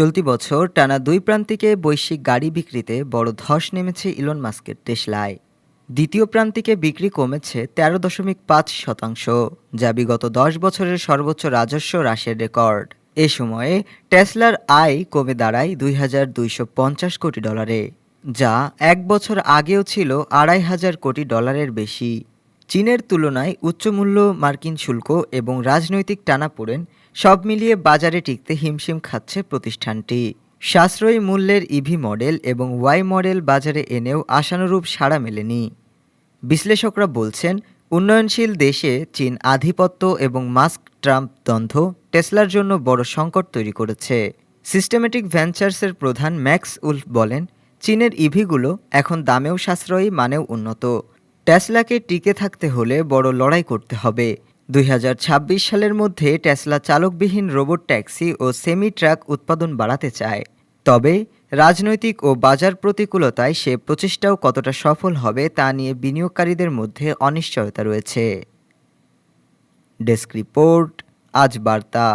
চলতি বছর টানা দুই প্রান্তিকে বৈশ্বিক গাড়ি বিক্রিতে বড় ধস নেমেছে ইলন মাস্কের টেসলায়। দ্বিতীয় প্রান্তিকে বিক্রি কমেছে তেরো দশমিক পাঁচ শতাংশ, যা বিগত দশ বছরের সর্বোচ্চ রাজস্ব হ্রাসের রেকর্ড। এ সময়ে টেসলার আয় কমে দাঁড়ায় দুই হাজার দুইশো পঞ্চাশ কোটি ডলারে, যা এক বছর আগেও ছিল আড়াই হাজার কোটি ডলারের বেশি। চীনের তুলনায় উচ্চমূল্য মার্কিন শুল্ক এবং রাজনৈতিক টানাপোড়েন সব মিলিয়ে বাজারে টিকতে হিমশিম খাচ্ছে প্রতিষ্ঠানটি। সাশ্রয়ী মূল্যের ইভি মডেল এবং ওয়াই মডেল বাজারে এনেও আশানুরূপ সাড়া মেলেনি। বিশ্লেষকরা বলছেন, উন্নয়নশীল দেশে চীন আধিপত্য এবং মাস্ক ট্রাম্প দ্বন্দ্ব টেসলার জন্য বড় সংকট তৈরি করেছে। সিস্টেমেটিক ভেঞ্চার্সের প্রধান ম্যাক্স উলফ বলেন, চীনের ইভিগুলো এখন দামেও সাশ্রয়ী, মানেও উন্নত। টেসলাকে টিকে থাকতে হলে বড় লড়াই করতে হবে। দুই হাজার ছাব্বিশ সালের মধ্যে টেসলা চালকবিহীন রোবট ট্যাক্সি ও সেমি ট্রাক উৎপাদন বাড়াতে চায়। তবে রাজনৈতিক ও বাজার প্রতিকূলতায় সে প্রচেষ্টাও কতটা সফল হবে তা নিয়ে বিনিয়োগকারীদের মধ্যে অনিশ্চয়তা রয়েছে। ডেস্ক রিপোর্ট, আজ বার্তা।